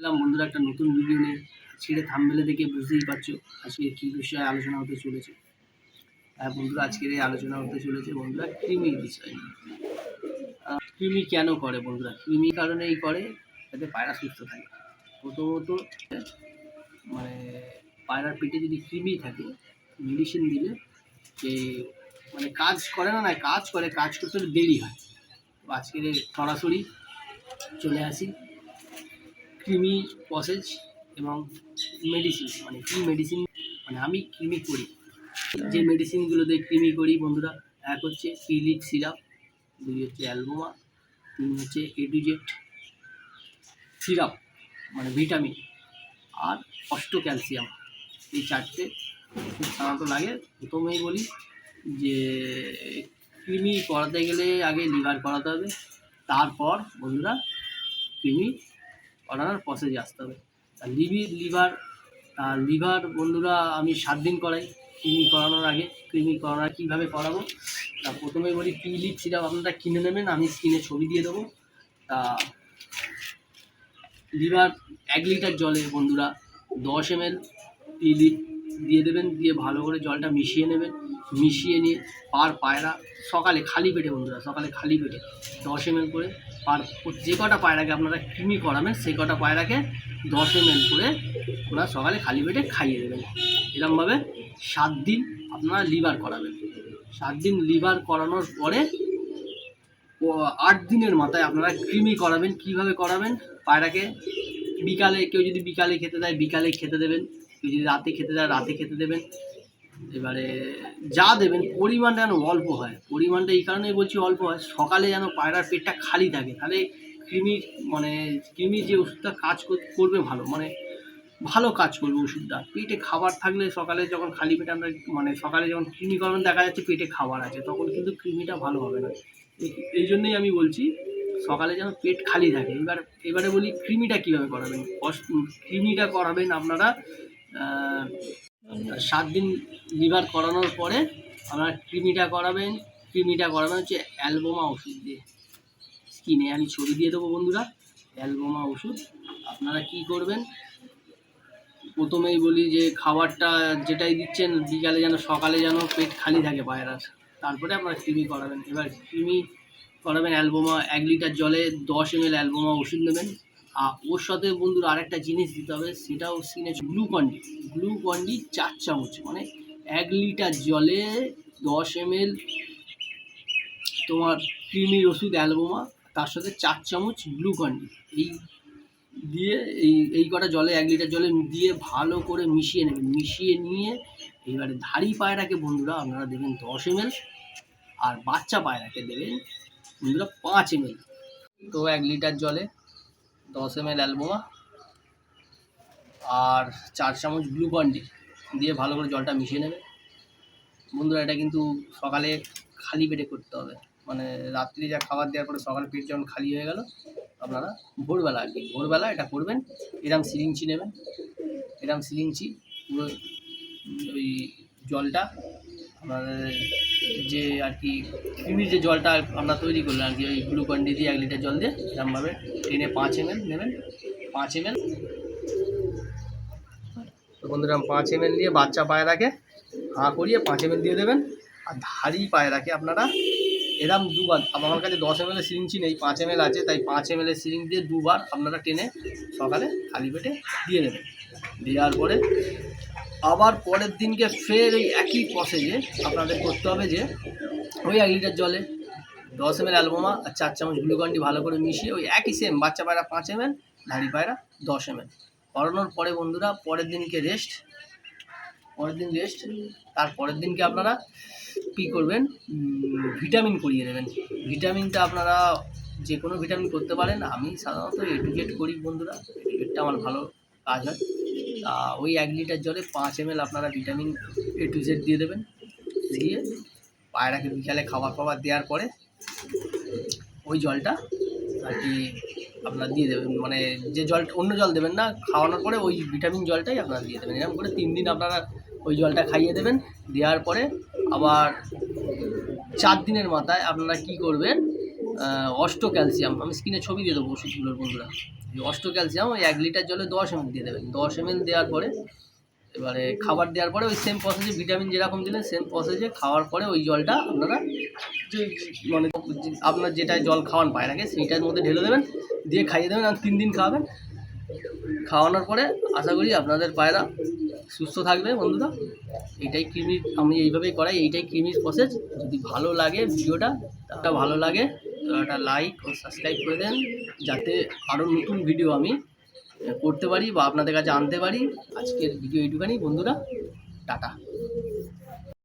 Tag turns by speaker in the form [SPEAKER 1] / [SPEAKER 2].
[SPEAKER 1] এলাম বন্ধুরা একটা নতুন ভিডিও নিয়ে ছেড়ে থামবেলে দেখে বুঝতেই পারছ আজকে কী বিষয়ে আলোচনা হতে চলেছে। হ্যাঁ বন্ধুরা, আজকের এই আলোচনা হতে চলেছে বন্ধুরা কৃমির বিষয় কৃমি কেন করে বন্ধুরা? কৃমি কারণেই করে যাতে পায়রা সুস্থ থাকে। প্রথমত মানে পায়রার পেটে যদি কৃমি থাকে মেডিসিন দিলে যে মানে কাজ করে না না, কাজ করে, কাজ করতে দেরি হয়। আজকের সরাসরি চলে আসি। কৃমি প্রসেস এবং মেডিসিন মানে কী মেডিসিন মানে আমি কৃমি করি। যে মেডিসিনগুলো দিয়ে কৃমি করি বন্ধুরা, এক হচ্ছে পিলিক সিরাপ, দুই হচ্ছে অ্যালবোমা তিন হচ্ছে এডুজেট সিরাপ মানে ভিটামিন, আর অষ্ট ক্যালসিয়াম। এই চারটে সাধারণত লাগে। প্রথমেই বলি যে কৃমি করাতে গেলে আগে লিভার করাতে হবে। তারপর বন্ধুরা কৃমি করানোর প্রসেসে আসতে হবে। আর লিভি লিভার আর লিভার বন্ধুরা, আমি সাত দিন করাই কৃমি করানোর আগে কৃমি করানোর কীভাবে করাবো? তা প্রথমে বলি পি লিপ সিরাপ আপনারা কিনে নেবেন, আমি স্ক্রিনে ছবি দিয়ে দেবো। তা লিভার এক লিটার জলে বন্ধুরা, দশ এম এল পিলিপ দিয়ে দেবেন, দিয়ে ভালো করে জলটা মিশিয়ে নেবেন। মিশিয়ে নিয়ে পার পায়রা সকালে খালি পেটে বন্ধুরা, সকালে খালি পেটে। দশ এম করে পার যে কটা পায়রাকে আপনারা কৃমি করাবেন, সেই কটা পায়রাকে দশ এম করে ওরা সকালে খালি পেটে খাইয়ে দেবেন। এরমভাবে সাত দিন আপনারা লিভার করাবেন। সাত দিন লিভার করানোর পরে আট দিনের মাথায় আপনারা কৃমি করাবেন। কীভাবে করাবেন? পায়রাকে বিকালে, কেউ যদি বিকালে খেতে দেয় বিকালে খেতে দেবেন। কেউ যদি রাতে খেতে দেয়, রাতে খেতে দেবেন। এবারে যা দেবেন, পরিমাণটা যেন অল্প হয়। পরিমাণটা এই কারণেই বলছি অল্প হয়, সকালে যেন পায়রার পেটটা খালি থাকে। তাহলে কৃমির মানে কৃমির যে ওষুধটা কাজ কর- করবে ভালো মানে ভালো কাজ করবে ওষুধটা। পেটে খাবার থাকলে সকালে যখন খালি পেটে আমরা মানে সকালে যখন কৃমি করবেন দেখা যাচ্ছে, পেটে খাবার আছে, তখন কিন্তু কৃমিটা ভালো হবে না। এই- জন্যই আমি বলছি, সকালে যেন পেট খালি থাকে। এবার, এবারে বলি কৃমিটা কীভাবে করাবেন? কৃমিটা করাবেন আপনারা সাত দিন লিভার করানোর পরে আপনারা কৃমিটা করাবেন। কৃমিটা করাবেন হচ্ছে অ্যালবোমা ওষুধ দিয়ে। স্কিনে আমি ছবি দিয়ে দেবো বন্ধুরা। অ্যালবোমা ওষুধ। আপনারা কি করবেন? প্রথমেই বলি যে খাবারটা যেটাই দিচ্ছেন, বিকালে যেন সকালে যেন পেট খালি থাকে পায়রার তারপরে আপনারা কৃমি করাবেন। এবার কৃমি করাবেন অ্যালবোমা এক লিটার জলে দশ এম এল অ্যালবোমা ওষুধ নেবেন। আর ওর সাথে বন্ধুরা আরেকটা জিনিস দিতে হবে, সেটাও স্কিনে গ্লুকন্ডি গ্লুকন্ডি চার চামচ মানে এক লিটার জলে দশ এম তোমার কৃমির ওষুধ অ্যালবোমা, তার সাথে চার চামচ গ্লুকন্ডি এই দিয়ে, এই এই কটা জলে, এক লিটার জলে দিয়ে ভালো করে মিশিয়ে নেবেন মিশিয়ে নিয়ে এবারে ধাড়ি পায়রাকে বন্ধুরা, আপনারা দেবেন দশ এম এল আর বাচ্চা পায়রাকে দেবেন বন্ধুরা পাঁচ এম এল তো এক লিটার জলে দশ এম এল অ্যালবোমা আর চার চামচ গ্লুকন্ডি দিয়ে ভালো করে জলটা মিশিয়ে নেবে। বন্ধুরা, এটা কিন্তু সকালে খালি পেটে করতে হবে। মানে রাত্রি যা খাবার দেওয়ার পরে সকালে পেট যখন খালি হয়ে গেল, আপনারা ভোরবেলা আর কি, ভোরবেলা এটা করবেন, এরম সিরিঞ্চি নেবেন। এরম সিরিঞ্চি পুরো ওই জলটা আপনাদের যে আর কি কৃমির যে জলটা আমরা তৈরি করলাম আর কি, ওই গ্লুকন্ডি দিয়ে এক লিটার জল দিয়ে এরমভাবে টেনে পাঁচ এম নেবেন, পাঁচ এম তো বন্ধুরা, পাঁচ এম দিয়ে বাচ্চা পায়রাকে হাঁ করিয়ে পাঁচ এম দিয়ে দেবেন। আর ধারি পায়রাকে আপনারা এরম দুবার, আমার কাছে দশ এম এল সিরিঞ্চি নেই, পাঁচ এম আছে, তাই পাঁচ এম এল সিরিঞ্জ দিয়ে দুবার আপনারা টেনে সকালে খালি পেটে দিয়ে দেবেন। দেওয়ার পরে আবার পরের দিনকে ফের এই একই প্রসেসে আপনাদের করতে হবে যে, ওই এক লিটার জলে দশ এম এল অ্যালবোমা আর চার চামচ গ্লুকন্ডি ভালো করে মিশিয়ে ওই একই সেম বাচ্চা পায়রা পাঁচ এম এল ধাড়ি পায়রা দশ এম এল করানোর পরে বন্ধুরা পরের দিনকে রেস্ট পরের দিন রেস্ট তার পরের দিনকে আপনারা কী করবেন ভিটামিন করিয়ে নেবেন। ভিটামিনটা আপনারা যে কোনো ভিটামিন করতে পারেন। আমি সাধারণত এডুকেট করি বন্ধুরা। এডুকেটটা আমার ভালো কাজ হয়। ওই এক লিটার জলে পাঁচ এম আপনারা ভিটামিন এ টু জেড দিয়ে দেবেন। দিয়ে পায়রাকে বিকালে খাবার ফাবার দেওয়ার পরে ওই জলটা আর কি আপনারা দিয়ে দেবেন। মানে যে জল, অন্য জল দেবেন না, খাওয়ানোর পরে ওই ভিটামিন জলটাই আপনারা দিয়ে দেবেন। এরকম করে তিন দিন আপনারা ওই জলটা খাইয়ে দেবেন। দেওয়ার পরে আবার চার দিনের মাথায় আপনারা কি করবেন অষ্ট ক্যালসিয়াম আমি স্ক্রিনে ছবি দিয়ে দেবো ওষুধগুলোর বন্ধুরা। অষ্ট ক্যালসিয়াম ওই এক লিটার জলে দশ এমএল দিয়ে দেবেন। দশ এমএল দেওয়ার পরে, এবারে খাবার দেওয়ার পরে ওই সেম প্রসেসে ভিটামিন যেরকম দিলেন সেম প্রসেসে খাওয়ার পরে ওই জলটা আপনারা মানে আপনার যেটায় জল খাওয়ান পায়রাকে সেইটার মধ্যে ঢেলে দেবেন, দিয়ে খাইয়ে দেবেন আর তিন দিন খাওয়াবেন। খাওয়ানোর পরে আশা করি আপনাদের পায়রা সুস্থ থাকবে বন্ধুরা। এটাই কৃমির আমি এইভাবেই করাই, এইটাই কৃমির প্রসেস যদি ভালো লাগে ভিডিওটা ভালো লাগে। একটা লাইক ও সাবস্ক্রাইব করে দেন, যাতে আরও নতুন ভিডিও আমি করতে পারি বা আপনাদের কাছে আনতে পারি। আজকের ভিডিও এইটুখানি। বন্ধুরা, টাটা।